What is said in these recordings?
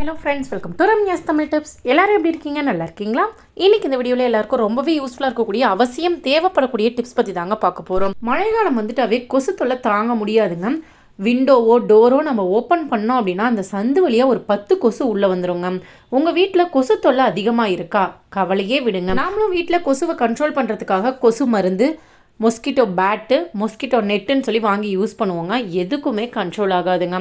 Hello friends welcome to Ramya's Tamil tips எல்லாரும் எப்படி இருக்கீங்க? நல்லா இருக்கீங்களா? இன்னைக்கு இந்த வீடியோவில் எல்லாருக்கும் ரொம்பவே யூஸ்ஃபுல்லாக இருக்கக்கூடிய அவசியம் தேவைப்படக்கூடிய டிப்ஸ் பற்றி தாங்க பார்க்க போகிறோம் மழைக்காலம் வந்துட்டாவே கொசு தொல்லை தாங்க முடியாதுங்க விண்டோவோ டோரோ நம்ம ஓப்பன் பண்ணோம் அப்படின்னா அந்த சந்து வழியாக ஒரு பத்து கொசு உள்ளே வந்துருங்க உங்கள் வீட்டில் கொசு தொல்லை அதிகமாக இருக்கா? கவலையே விடுங்க. நாமளும் வீட்டில் கொசுவை கண்ட்ரோல் பண்ணுறதுக்காக கொசு மருந்து மொஸ்கிட்டோ பேட்டு மொஸ்கிட்டோ நெட்டுன்னு சொல்லி வாங்கி யூஸ் பண்ணுவோங்க. எதுக்குமே கண்ட்ரோல் ஆகாதுங்க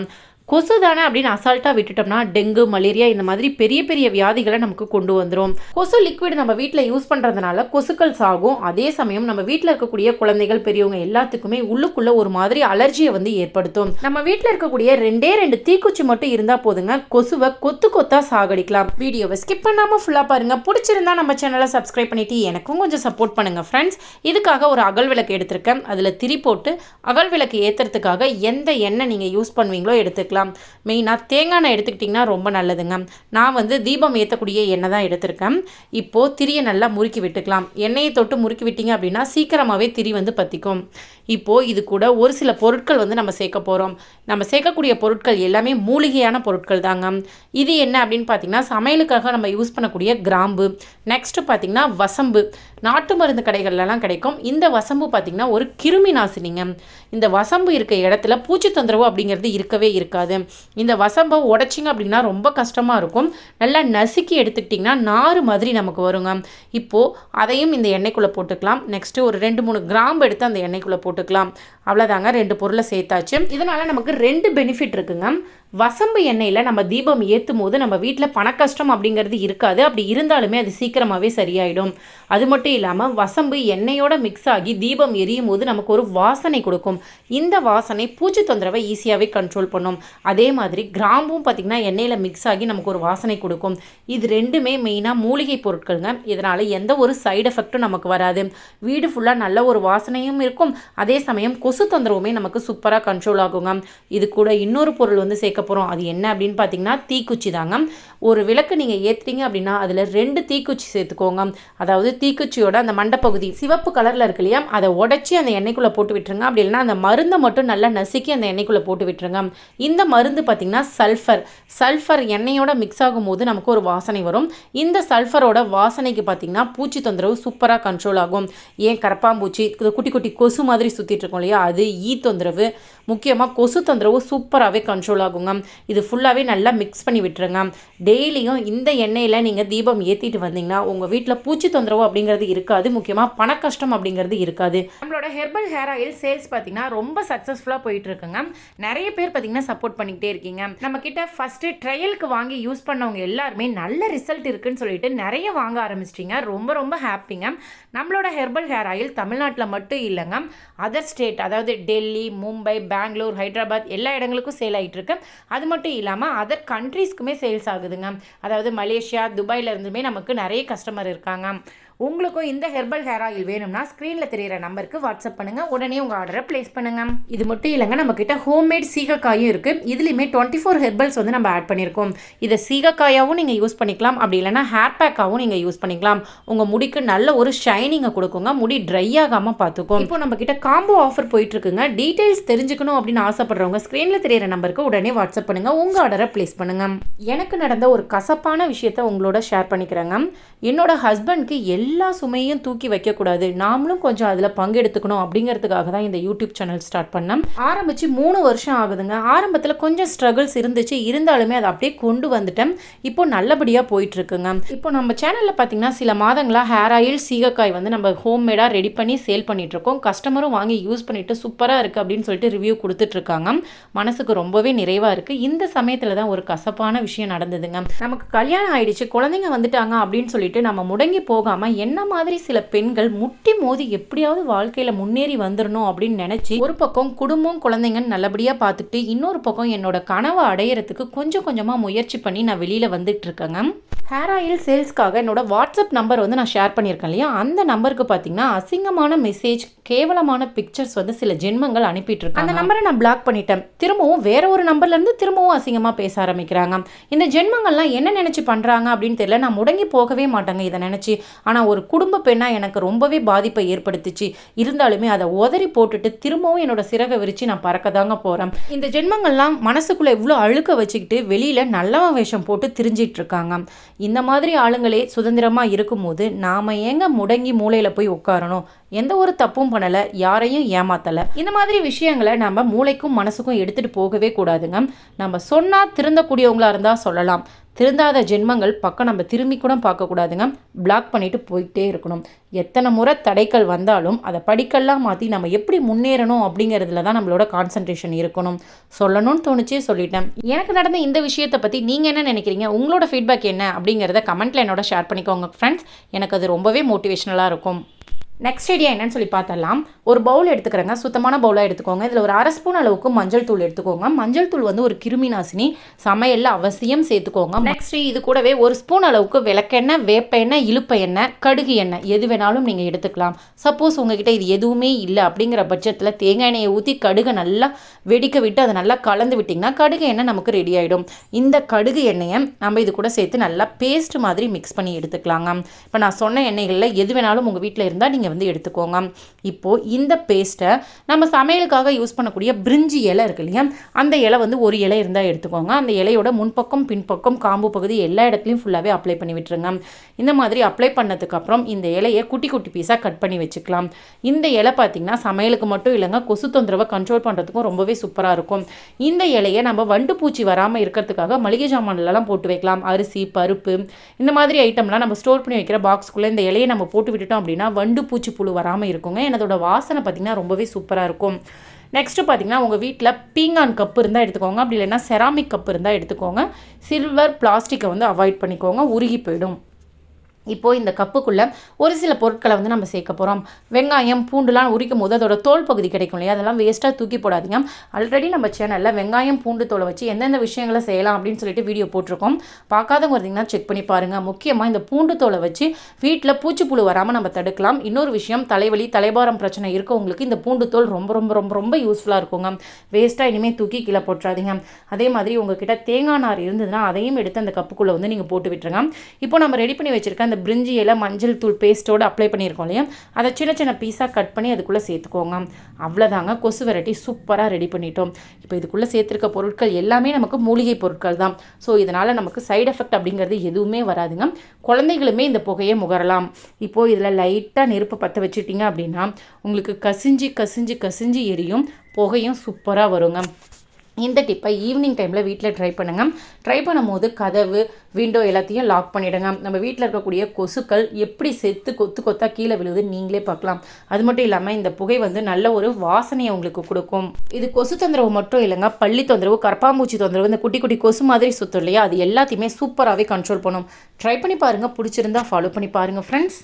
கொசு தானே அப்படின்னு அசால்ட்டாக விட்டுட்டோம்னா டெங்கு மலேரியா இந்த மாதிரி பெரிய பெரிய வியாதிகளை நமக்கு கொண்டு வந்துடும் கொசு லிக்விட் நம்ம வீட்டில் யூஸ் பண்ணுறதுனால கொசுக்கள் சாகும். அதே சமயம் நம்ம வீட்டில் இருக்கக்கூடிய குழந்தைகள் பெரியவங்க எல்லாத்துக்குமே உள்ளுக்குள்ள ஒரு மாதிரி அலர்ஜியை வந்து ஏற்படுத்தும். நம்ம வீட்டில் இருக்கக்கூடிய ரெண்டே ரெண்டு தீக்குச்சி மட்டும் இருந்தால் போதுங்க. கொசுவை கொத்து கொத்தா சாகடிக்கலாம். வீடியோவை ஸ்கிப் பண்ணாமல் ஃபுல்லாக பாருங்க. பிடிச்சிருந்தா நம்ம சேனலை சப்ஸ்கிரைப் பண்ணிட்டு எனக்கும் கொஞ்சம் சப்போர்ட் பண்ணுங்க ஃப்ரெண்ட்ஸ் இதுக்காக ஒரு அகல் விளக்கு எடுத்திருக்கேன். அதில் திரி போட்டு அகல் விளக்கு ஏற்றுறதுக்காக எந்த எண்ணெய் நீங்கள் யூஸ் பண்ணுவீங்களோ எடுத்துக்கலாம். மெயினாக தேங்காய் எண்ணெய் எடுத்துக்கிட்டிங்கன்னா ரொம்ப நல்லதுங்க. நான் வந்து தீபம் ஏற்றக்கூடிய எண்ணெய் தான் எடுத்திருக்கேன். இப்போது திரியை நல்லா முறுக்கி விட்டுக்கலாம். எண்ணெயை தொட்டு முறுக்கி விட்டீங்க அப்படின்னா சீக்கிரமாகவே திரி வந்து பற்றிக்கும் இப்போது இது கூட ஒரு சில பொருட்கள் வந்து நம்ம சேர்க்க போகிறோம் நம்ம சேர்க்கக்கூடிய பொருட்கள் எல்லாமே மூலிகையான பொருட்கள் தாங்க. இது என்ன அப்படின்னு பார்த்தீங்கன்னா சமையலுக்காக நம்ம யூஸ் பண்ணக்கூடிய கிராம்பு. நெக்ஸ்ட்டு பார்த்தீங்கன்னா வசம்பு. நாட்டு மருந்து கடைகள்லாம் கிடைக்கும். இந்த வசம்பு பார்த்திங்கன்னா ஒரு கிருமி நாசினிங்க. இந்த வசம்பு இருக்க இடத்துல பூச்சி தொந்தரவு அப்படிங்கிறது இருக்கவே இருக்காது. இந்த வசம்பை உடைச்சிங்க அப்படின்னா ரொம்ப கஷ்டமாக இருக்கும். நல்லா நசுக்கி எடுத்துக்கிட்டிங்கன்னா நாறு மாதிரி நமக்கு வருங்க. இப்போது அதையும் இந்த எண்ணெய்க்குள்ளே போட்டுக்கலாம். நெக்ஸ்ட்டு ஒரு ரெண்டு மூணு கிராம்பு எடுத்து அந்த எண்ணெய்க்குள்ளே போட்டுக்கலாம். அவ்வளோதாங்க ரெண்டு பொருளை சேர்த்தாச்சு. இதனால் நமக்கு ரெண்டு பெனிஃபிட் இருக்குங்க. வசம்பு எண்ணெயில் நம்ம தீபம் ஏற்றும் போது நம்ம வீட்டில் பணக்கஷ்டம் அப்படிங்கிறது இருக்காது. அப்படி இருந்தாலுமே அது சீக்கிரமாகவே சரியாயிடும். அது மட்டும் இல்லாமல் வசம்பு எண்ணெயோட மிக்ஸ் ஆகி தீபம் எரியும் போது நமக்கு ஒரு வாசனை கொடுக்கும். இந்த வாசனை பூச்சி தொந்தரவை ஈஸியாகவே கண்ட்ரோல் பண்ணும். அதே மாதிரி கிராம்பும் பார்த்திங்கன்னா எண்ணெயில் மிக்ஸ் ஆகி நமக்கு ஒரு வாசனை கொடுக்கும். இது ரெண்டுமே மெயினாக மூலிகை பொருட்களுங்க. இதனால் எந்த ஒரு சைடு எஃபெக்ட்டும் நமக்கு வராது. வீடு ஃபுல்லாக நல்ல ஒரு வாசனையும் இருக்கும். அதே சமயம் கொசு தொந்தரவுமே நமக்கு சூப்பராக கண்ட்ரோல் ஆகுங்க. இது கூட இன்னொரு பொருள் வந்து சேர்க்க போகிறோம் அது என்ன அப்படின்னு பார்த்தீங்கன்னா தீக்குச்சி தாங்க. ஒரு விளக்கு நீங்கள் ஏற்றுறீங்க அப்படின்னா அதில் ரெண்டு தீக்குச்சி சேர்த்துக்கோங்க. அதாவது தீக்குச்சியோட அந்த மண்டப்பகுதி சிவப்பு கலரில் இருக்கு இல்லையா அதை உடச்சி அந்த எண்ணெய்க்குள்ளே போட்டு விட்டுருங்க. அப்படி இல்லைன்னா அந்த மருந்தை மட்டும் நல்லா நசுக்கி அந்த எண்ணெய்க்குள்ளே போட்டு விட்டுருங்க. இந்த மருந்து பார்த்திங்கன்னா சல்ஃபர். சல்ஃபர் எண்ணெயோட மிக்ஸ் ஆகும்போது நமக்கு ஒரு வாசனை வரும். இந்த சல்ஃபரோட வாசனைக்கு பார்த்திங்கன்னா பூச்சி தொந்தரவு சூப்பராக கண்ட்ரோல் ஆகும். ஏன் கரப்பாம்பூச்சி இது குட்டி குட்டி கொசு மாதிரி சுற்றிட்டு இருக்கோம் இல்லையா அது ஈ தொந்தரவு. முக்கியமாக கொசு தொந்தரவு சூப்பராகவே கண்ட்ரோல் ஆகுங்க. இது ஃபுல்லாகவே நல்லா மிக்ஸ் பண்ணி விட்டுருங்க. டெய்லியும் இந்த எண்ணெயில் நீங்கள் தீபம் ஏற்றிட்டு வந்தீங்கன்னா உங்கள் வீட்டில் பூச்சி தொந்தரவு அப்படிங்கிறது இருக்காது. முக்கியமாக பண கஷ்டம் அப்படிங்கிறது இருக்காது. நம்மளோட ஹெர்பல் ஹேர் ஆயில் சேல்ஸ் பார்த்தீங்கன்னா ரொம்ப சக்ஸஸ்ஃபுல்லாக போயிட்டு இருக்குங்க நிறைய பேர் பார்த்தீங்கன்னா சப்போர்ட் பண்ணிக்கிட்டே இருக்கீங்க. நம்ம கிட்ட ஃபஸ்ட்டு ட்ரையலுக்கு வாங்கி யூஸ் பண்ணவங்க எல்லாருமே நல்ல ரிசல்ட் இருக்குன்னு சொல்லிட்டு நிறைய வாங்க ஆரம்பிச்சிட்டிங்க. ரொம்ப ரொம்ப ஹாப்பிங்க நம்மளோட ஹெர்பல் ஹேர் ஆயில் தமிழ்நாட்டில் மட்டும் இல்லைங்க. அதர் ஸ்டேட் அதாவது டெல்லி மும்பை பெங்களூர் ஹைதராபாத் எல்லா இடங்களுக்கும் சேல் ஆகிட்டுருக்கு அது மட்டும் இல்லாமல் அதர் கண்ட்ரீஸ்க்குமே சேல்ஸ் ஆகுதுங்க. அதாவது மலேசியா துபாயிலேருந்துமே நமக்கு நிறைய கஸ்டமர் இருக்காங்க. உங்களுக்கும் இந்த ஹெர்பல் ஹேர் ஆயில் வேணும்னா ஸ்க்ரீனில் தெரியிற நம்பருக்கு வாட்ஸ்அப் பண்ணுங்கள் உடனே உங்கள் ஆர்டரை ப்ளேஸ் பண்ணுங்கள் இது மட்டும் இல்லைங்க நம்மக்கிட்ட ஹோம்மேட் சீகக்காயும் இருக்குது இதுலேயுமே டுவெண்ட்டி ஃபோர் ஹெர்பல்ஸ் வந்து நம்ம ஆட் பண்ணியிருக்கோம் இதை சீகக்காயாகவும் நீங்கள் யூஸ் பண்ணிக்கலாம். அப்படி இல்லைனா ஹேர் பேக்காகவும் நீங்கள் யூஸ் பண்ணிக்கலாம். உங்கள் முடிக்கு நல்ல ஒரு ஷைனிங்கை கொடுக்குங்க. முடி ட்ரை ஆகாமல் பார்த்துக்கும். இப்போ நம்மக்கிட்ட காம்போ ஆஃபர் போயிட்டுருக்குங்க. டீட்டெயில்ஸ் தெரிஞ்சுக்கணும் அப்படின்னு ஆசைப்படுறவங்க ஸ்க்ரீனில் தெரியிற நம்பருக்கு உடனே வாட்ஸ்அப் பண்ணுங்கள் உங்கள் ஆர்டரை ப்ளேஸ் பண்ணுங்கள் எனக்கு நடந்த ஒரு கசப்பான விஷயத்தை உங்களோட ஷேர் பண்ணிக்கிறேங்க. என்னோட ஹஸ்பண்ட்க்கு எல்லா எல்லா சுமையும் தூக்கி வைக்கக்கூடாது. நாமளும் கொஞ்சம் அதில் பங்கெடுத்துக்கணும் அப்படிங்கிறதுக்காக தான் இந்த யூடியூப் சேனல் ஸ்டார்ட் பண்ணேன். ஆரம்பித்து மூணு வருஷம் ஆகுதுங்க. ஆரம்பத்தில் கொஞ்சம் ஸ்ட்ரகிள்ஸ் இருந்துச்சு. இருந்தாலுமே அதை அப்படியே கொண்டு வந்துட்டேன். இப்போ நல்லபடியாக போயிட்டுருக்குங்க. இப்போ நம்ம சேனலில் பார்த்தீங்கன்னா சில மாதங்களாக ஹேர் ஆயில் சீகக்காய் வந்து நம்ம ஹோம்மேடாக ரெடி பண்ணி சேல் பண்ணிகிட்ருக்கோம் கஸ்டமரும் வாங்கி யூஸ் பண்ணிவிட்டு சூப்பராக இருக்குது அப்படின்னு சொல்லிட்டு ரிவ்யூ கொடுத்துட்ருக்காங்க மனசுக்கு ரொம்பவே நிறைவாக இருக்குது இந்த சமயத்தில் தான் ஒரு கசப்பான விஷயம் நடந்ததுங்க. நமக்கு கல்யாணம் ஆயிடுச்சு. குழந்தைங்க வந்துட்டாங்க அப்படின்னு சொல்லிட்டு நம்ம முடங்கி போகாமல் என்ன மாதிரி சில பெண்கள் முட்டி மோதி எப்படியாவது வாழ்க்கையில் முன்னேறி வந்துடணும் அப்படின்னு நினச்சி ஒரு பக்கம் குடும்பம் குழந்தைங்கன்னு நல்லபடியாக பார்த்துட்டு இன்னொரு பக்கம் என்னோட கனவை அடையிறதுக்கு கொஞ்சம் கொஞ்சமாக முயற்சி பண்ணி நான் வெளியில் வந்துட்டு இருக்கேங்க. ஹேர் ஆயில் சேல்ஸ்க்காக என்னோட வாட்ஸ்அப் நம்பர் வந்து நான் ஷேர் பண்ணியிருக்கேன் இல்லையா? அந்த நம்பருக்கு பார்த்தீங்கன்னா அசிங்கமான மெசேஜ் கேவலமான பிக்சர்ஸ் வந்து சில ஜென்மங்கள் அனுப்பிட்டு இருக்காங்க. அந்த நம்பரை நான் பிளாக் பண்ணிட்டேன். திரும்பவும் வேற ஒரு நம்பர்ல இருந்து திரும்பவும் அசிங்கமாக பேச ஆரம்பிக்கிறாங்க. இந்த ஜென்மங்கள்லாம் என்ன நினைச்சு பண்றாங்க அப்படின்னு தெரியல. நான் முடங்கி போகவே மாட்டேங்க இதை நினைச்சு. ஆனால் ஒரு குடும்ப பெண்ணாக எனக்கு ரொம்பவே பாதிப்பை ஏற்படுத்துச்சு. இருந்தாலுமே அதை உதறி போட்டுட்டு திரும்பவும் என்னோட சிறகை விரிச்சு நான் பறக்க தாங்க போகிறேன் இந்த ஜென்மங்கள்லாம் மனசுக்குள்ளே இவ்வளோ அழுக்க வச்சுக்கிட்டு வெளியில் நல்லவன் வேஷம் போட்டு திரிஞ்சிட்டு இருக்காங்க இந்த மாதிரி ஆளுங்களே சுதந்திரமாக இருக்கும்போது நாம் ஏங்க முடங்கி மூளையில் போய் உட்காரணும்? எந்த ஒரு தப்பும் பண்ணலை யாரையும் ஏமாத்தலை. இந்த மாதிரி விஷயங்களை நம்ம மூளைக்கும் மனசுக்கும் எடுத்துகிட்டு போகவே கூடாதுங்க. நம்ம சொன்னால் திருந்தக்கூடியவங்களாக இருந்தால் சொல்லலாம். திருந்தாத ஜென்மங்கள் பக்கம் நம்ம திரும்பி கூட பார்க்கக்கூடாதுங்க. பிளாக் பண்ணிட்டு போயிட்டே இருக்கணும். எத்தனை முறை தடைகள் வந்தாலும் அதை படிக்கல்லாம் மாற்றி நம்ம எப்படி முன்னேறணும் அப்படிங்கிறதுல தான் நம்மளோட கான்சன்ட்ரேஷன் இருக்கணும். சொல்லணும்னு தோணுச்சே சொல்லிட்டேன். எனக்கு நடந்த இந்த விஷயத்தை பற்றி நீங்கள் என்ன நினைக்கிறீங்க? உங்களோட ஃபீட்பேக் என்ன அப்படிங்கிறத கமெண்ட்டில் என்னோட ஷேர் பண்ணிக்கோங்க ஃப்ரெண்ட்ஸ் எனக்கு அது ரொம்பவே மோட்டிவேஷ்னலாக இருக்கும். நெக்ஸ்ட் ஐடியா என்னன்னு சொல்லி பார்த்தலாம் ஒரு பவுல் எடுத்துக்கிறேங்க. சுத்தமான பவுலாக எடுத்துக்கோங்க. இதில் ஒரு அரை ஸ்பூன் அளவுக்கு மஞ்சள் தூள் எடுத்துக்கோங்க. மஞ்சள் தூள் வந்து ஒரு கிருமி நாசினி சமையலில் அவசியம் சேர்த்துக்கோங்க. நெக்ஸ்ட் இது கூடவே ஒரு ஸ்பூன் அளவுக்கு விளக்கெண்ணெய் வேப்ப எண்ணெய் இழுப்ப எண்ணெய் கடுகு எண்ணெய் எது வேணாலும் நீங்கள் எடுத்துக்கலாம். சப்போஸ் உங்ககிட்ட இது எதுவுமே இல்லை அப்படிங்கிற பட்சத்தில் தேங்காய் எண்ணெயை ஊற்றி கடுகை நல்லா வெடிக்க விட்டு அதை நல்லா கலந்து விட்டிங்கன்னா கடுகு எண்ணெய் நமக்கு ரெடி ஆகிடும் இந்த கடுகு எண்ணெயை நம்ம இது கூட சேர்த்து நல்லா பேஸ்ட் மாதிரி மிக்ஸ் பண்ணி எடுத்துக்கலாங்க. இப்போ நான் சொன்ன எண்ணெய்களில் எது வேணாலும் உங்கள் வீட்டில் இருந்தால் நீங்கள் வந்து எடுத்துக்கோங்க. இப்போது இந்த பேஸ்ட்டை நம்ம சமையலுக்காக யூஸ் பண்ணக்கூடிய பிரிஞ்சி இலை இருக்கு இல்லையா? அந்த இலை வந்து ஒரு இலை இருந்தால் எடுத்துக்கோங்க. அந்த இலையோட முன்பக்கம் பின்பக்கம் காம்பு பகுதி எல்லா இடத்துலையும் ஃபுல்லாகவே அப்ளை பண்ணி விட்டுருங்க. இந்த மாதிரி அப்ளை பண்ணதுக்கப்புறம் இந்த இலையை குட்டி குட்டி பீஸாக கட் பண்ணி வச்சுக்கலாம். இந்த இலை பார்த்திங்கன்னா சமையலுக்கு மட்டும் இல்லைங்க கொசு தொந்தரவை கண்ட்ரோல் பண்ணுறதுக்கும் ரொம்பவே சூப்பராக இருக்கும். இந்த இலையை நம்ம வண்டு பூச்சி வராமல் இருக்கிறதுக்காக மளிகை சாமான்லலாம் போட்டு வைக்கலாம். அரிசி பருப்பு இந்த மாதிரி ஐட்டம்லாம் நம்ம ஸ்டோர் பண்ணி வைக்கிற பாக்ஸ்க்குள்ளே இந்த இலையை நம்ம போட்டு விட்டுட்டோம் அப்படின்னா வண்டு பூச்சி பூச்சி புழு வராமல் இருக்குங்க. எனதோட வாசனை பார்த்திங்கன்னா ரொம்பவே சூப்பராக இருக்கும். நெக்ஸ்ட்டு பார்த்தீங்கன்னா உங்கள் வீட்டில் பீங்கான் கப் இருந்தால் எடுத்துக்கோங்க. அப்படி இல்லைன்னா செராமிக் கப் இருந்தால் எடுத்துக்கோங்க. சில்வர் பிளாஸ்டிக்கை வந்து அவாய்ட் பண்ணிக்கோங்க. உருகி போயிடும். இப்போது இந்த கப்புக்குள்ளே ஒரு சில பொருட்களை வந்து நம்ம சேர்க்க போகிறோம் வெங்காயம் பூண்டுலாம் உரிக்கும் போது அதோட தோல் பகுதி கிடைக்கும் இல்லையா? அதெல்லாம் வேஸ்ட்டாக தூக்கி போடாதீங்க. ஆல்ரெடி நம்ம சேனலில் வெங்காயம் பூண்டு தோலை வச்சு எந்தெந்த விஷயங்களை செய்யலாம் அப்படின்னு சொல்லிட்டு வீடியோ போட்டிருக்கோம். பார்க்காதவங்க இருந்தீங்கன்னா செக் பண்ணி பாருங்கள் முக்கியமாக இந்த பூண்டு தோலை வச்சு வீட்டில் பூச்சிப்புழு வராமல் நம்ம தடுக்கலாம். இன்னொரு விஷயம் தலைவலி தலைபாரம் பிரச்சனை இருக்கவங்களுக்கு இந்த பூண்டு தோல் ரொம்ப ரொம்ப ரொம்ப ரொம்ப யூஸ்ஃபுல்லாக இருக்குங்க. வேஸ்ட்டாக இனிமேல் தூக்கி கீழே போட்டுறாதீங்க. அதே மாதிரி உங்ககிட்ட தேங்காய் நார் இருந்ததுன்னா அதையும் எடுத்து அந்த கப்புக்குள்ளே வந்து நீங்கள் போட்டு விட்டுருங்க. இப்போ நம்ம ரெடி பண்ணி வச்சுருக்க அந்த பிரிஞ்சி இலை மஞ்சள் தூள் பேஸ்ட்டோடு அப்ளை பண்ணியிருக்கோம் இல்லையா? அதை சின்ன சின்ன பீஸாக கட் பண்ணி அதுக்குள்ளே சேர்த்துக்கோங்க. அவ்வளோதாங்க கொசு வெரைட்டி சூப்பராக ரெடி பண்ணிட்டோம். இப்போ இதுக்குள்ளே சேர்த்துருக்க பொருட்கள் எல்லாமே நமக்கு மூலிகை பொருட்கள் தான். ஸோ இதனால் நமக்கு சைடு எஃபெக்ட் அப்படிங்கிறது எதுவுமே வராதுங்க. குழந்தைகளுமே இந்த புகையை முகரலாம். இப்போது இதில் லைட்டாக நெருப்பு பற்ற வச்சுட்டிங்க அப்படின்னா உங்களுக்கு கசிஞ்சு கசிஞ்சு கசிஞ்சு எரியும். புகையும் சூப்பராக வருங்க. இந்த டிப்பை ஈவினிங் டைமில் வீட்டில் ட்ரை பண்ணுங்கள் ட்ரை பண்ணும்போது கதவு விண்டோ எல்லாத்தையும் லாக் பண்ணிவிடுங்க நம்ம வீட்டில் இருக்கக்கூடிய கொசுக்கள் எப்படி செத்து கொத்து கொத்தா கீழே விழுது நீங்களே பார்க்கலாம். அது மட்டும் இல்லாமல் இந்த புகை வந்து நல்ல ஒரு வாசனையை உங்களுக்கு கொடுக்கும். இது கொசு தொந்தரவு மட்டும் இல்லைங்க. பள்ளி தொந்தரவு கரப்பாம்பூச்சி தொந்தரவு இந்த குட்டி குட்டி கொசு மாதிரி சுத்தம் இல்லையா? அது எல்லாத்தையுமே சூப்பராகவே கண்ட்ரோல் பண்ணும். ட்ரை பண்ணி பாருங்கள் பிடிச்சிருந்தா ஃபாலோ பண்ணி பாருங்கள் ஃப்ரெண்ட்ஸ்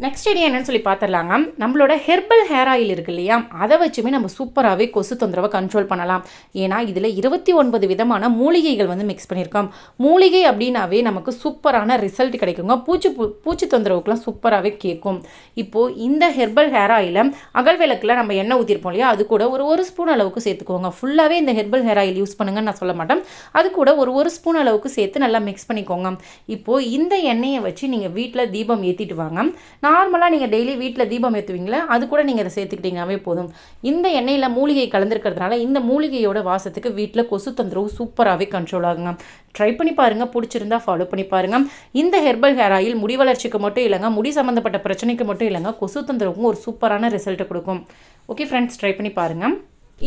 நெக்ஸ்ட் ஐடியா என்னன்னு சொல்லி பார்த்துடலாங்க நம்மளோட ஹெர்பல் ஹேர் ஆயில் இருக்கு இல்லையா? அதை வச்சுமே நம்ம சூப்பராகவே கொசு தொந்தரவை கண்ட்ரோல் பண்ணலாம். ஏன்னா இதில் இருபத்தி ஒன்பது விதமான மூலிகைகள் வந்து மிக்ஸ் பண்ணியிருக்கோம். மூலிகை அப்படின்னாவே நமக்கு சூப்பரான ரிசல்ட் கிடைக்குங்க. பூச்சி பூ பூச்சி தொந்தரவுக்குலாம் சூப்பராகவே கேட்கும். இப்போது இந்த ஹெர்பல் ஹேர் ஆயிலை அகல் விளக்கில் நம்ம எண்ணெய் ஊற்றிருப்போம் இல்லையா? அது கூட ஒரு ஒரு ஸ்பூன் அளவுக்கு சேர்த்துக்கோங்க. ஃபுல்லாகவே இந்த ஹெர்பல் ஹேர் ஆயில் யூஸ் பண்ணுங்கன்னு நான் சொல்ல மாட்டேன். அது கூட ஒரு ஒரு ஸ்பூன் அளவுக்கு சேர்த்து நல்லா மிக்ஸ் பண்ணிக்கோங்க. இப்போது இந்த எண்ணெயை வச்சு நீங்கள் வீட்டில் தீபம் ஏற்றிட்டு வாங்க. நார்மலாக நீங்கள் டெய்லி வீட்டில் தீபம் ஏற்றுவீங்களே அது கூட நீங்கள் அதை சேர்த்துக்கிட்டீங்கன்னாவே போதும். இந்த எண்ணெயில் மூலிகை கலந்துருக்கிறதுனால இந்த மூலிகையோட வாசத்துக்கு வீட்டில் கொசு தொந்தரவு சூப்பராகவே கண்ட்ரோல் ஆகுங்க. ட்ரை பண்ணி பாருங்கள் பிடிச்சிருந்தா ஃபாலோ பண்ணி பாருங்கள் இந்த ஹெர்பல் ஹேர் ஆயில் முடி வளர்ச்சிக்கு மட்டும் இல்லைங்க முடி சம்மந்தப்பட்ட பிரச்சனைக்கு மட்டும் இல்லைங்க கொசு தொந்தரவுக்கும் ஒரு சூப்பரான ரிசல்ட்டை கொடுக்கும். ஓகே ஃப்ரெண்ட்ஸ் ட்ரை பண்ணி பாருங்கள்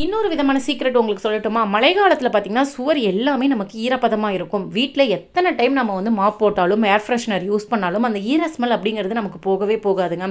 இன்னொரு விதமான சீக்ரெட் உங்களுக்கு சொல்லட்டுமா? மழை காலத்தில் பார்த்தீங்கன்னா சுவர் எல்லாமே நமக்கு ஈரப்பதமாக இருக்கும். வீட்டில் எத்தனை டைம் நம்ம வந்து மாப் போட்டாலும் ஏர் ஃப்ரெஷ்னர் யூஸ் பண்ணாலும் அந்த ஈர ஸ்மெல் அப்படிங்கிறது நமக்கு போகவே போகாதுங்க.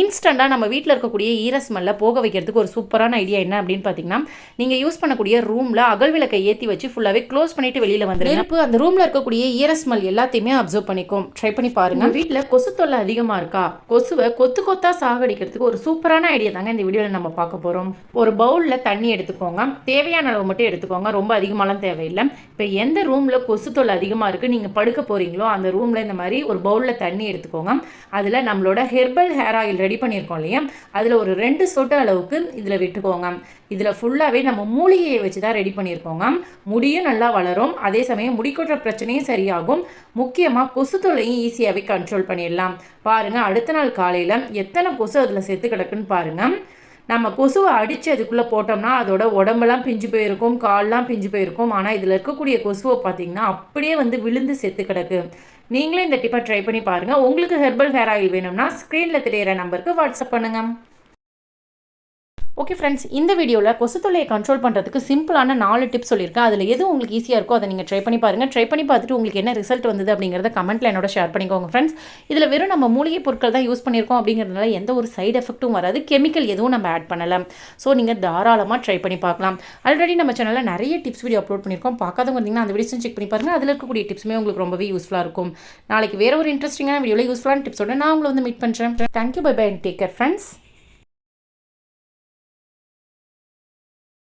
இன்ஸ்டண்ட்டாக நம்ம வீட்டில் இருக்கக்கூடிய ஈர ஸ்மெல்லை போக வைக்கிறதுக்கு ஒரு சூப்பரான ஐடியா என்ன அப்படின்னு பார்த்தீங்கன்னா நீங்கள் யூஸ் பண்ணக்கூடிய ரூமில் அகல் விளக்கை ஏற்றி வச்சு ஃபுல்லாகவே க்ளோஸ் பண்ணிட்டு வெளியில் வந்துருங்க. நெருப்பு அந்த ரூமில் இருக்கக்கூடிய ஈர ஸ்மெல் எல்லாத்தையுமே அப்சர்வ் பண்ணிக்கும். ட்ரை பண்ணி பாருங்க. வீட்டில் கொசு தொல்லை அதிகமாக இருக்கா? கொசுவை கொத்து கொத்தா சாகடிக்கிறதுக்கு ஒரு சூப்பரான ஐடியா தாங்க இந்த வீடியோவில் நம்ம பார்க்க போகிறோம் ஒரு பவுலில் தண்ணி தண்ணி எடுத்துக்கோங்க. தேவையான அளவு மட்டும் எடுத்துக்கோங்க. ரொம்ப அதிகமாலாம் தேவையில்லை. இப்போ எந்த ரூமில் கொசு தொல்லை அதிகமாக இருக்குது நீங்கள் படுக்க போகிறீங்களோ அந்த ரூமில் இந்த மாதிரி ஒரு பவுலில் தண்ணி எடுத்துக்கோங்க. அதில் நம்மளோட ஹெர்பல் ஹேர் ஆயில் ரெடி பண்ணியிருக்கோம் இல்லையா? அதில் ஒரு ரெண்டு சொட்டு அளவுக்கு இதில் விட்டுக்கோங்க. இதில் ஃபுல்லாகவே நம்ம மூலிகையை வச்சு தான் ரெடி பண்ணியிருக்கோங்க. முடியும் நல்லா வளரும். அதே சமயம் முடி கொட்டுற பிரச்சனையும் சரியாகும். முக்கியமாக கொசு தொல்லையும் ஈஸியாகவே கண்ட்ரோல் பண்ணிடலாம். பாருங்கள் அடுத்த நாள் காலையில் எத்தனை கொசு அதில் செத்து கிடக்குன்னு பாருங்கள் நம்ம கொசுவை அடித்து அதுக்குள்ளே போட்டோம்னா அதோட உடம்பெல்லாம் பிஞ்சு போயிருக்கும் கால்லாம் பிஞ்சு போயிருக்கும். ஆனால் இதில் இருக்கக்கூடிய கொசுவை பார்த்தீங்கன்னா அப்படியே வந்து விழுந்து செத்து கிடக்கு. நீங்களே இந்த டிப்பை ட்ரை பண்ணி பாருங்கள் உங்களுக்கு ஹெர்பல் ஹேர் ஆயில் வேணும்னா ஸ்க்ரீனில் தெரியிற நம்பருக்கு வாட்ஸ்அப் பண்ணுங்கள் ஓகே ஃப்ரெண்ட்ஸ் இந்த வீடியோவில் கொசு தொல்லையை கண்ட்ரோல் பண்ணுறதுக்கு சிம்பிளான நாலு டிப்ஸ் சொல்லியிருக்கேன். அதில் எது உங்களுக்கு ஈஸியாக இருக்கோ அதை நீங்கள் ட்ரை பண்ணி பாருங்கள் ட்ரை பண்ணி பார்த்துட்டு உங்களுக்கு என்ன ரிசல்ட் வந்தது அப்படிங்கிறத கமெண்ட்டில் என்னோட ஷேர் பண்ணிக்கோங்க ஃப்ரெண்ட்ஸ் இதில் வெறும் நம்ம மூலிகை பொருட்கள் தான் யூஸ் பண்ணியிருக்கோம் அப்படிங்கிறதுனால எந்த ஒரு சைடு எஃபெக்ட்டும் வராது. கெமிக்கல் எதுவும் நம்ம ஆட் பண்ணலை. ஸோ நீங்கள் தாராளமாக ட்ரை பண்ணி பார்க்கலாம். ஆல்ரெடி நம்ம சேனலில் நிறைய டிப்ஸ் வீடியோ அப்லோட் பண்ணியிருக்கோம். பார்க்காதவங்க இருந்தீங்கன்னா அந்த வீடியோஸும் செக் பண்ணி பாருங்கள் அதில் இருக்கக்கூடிய டிப்ஸுமே உங்களுக்கு ரொம்பவே யூஸ்ஃபுல்லாக இருக்கும். நாளைக்கு வேறு ஒரு இன்ட்ரெஸ்டிங்கான வீடியோவில் யூஸ்ஃபுல்லான டிப்ஸோட நான் உங்களை வந்து மீட் பண்ணுறேன் thank you bye bye and take care friends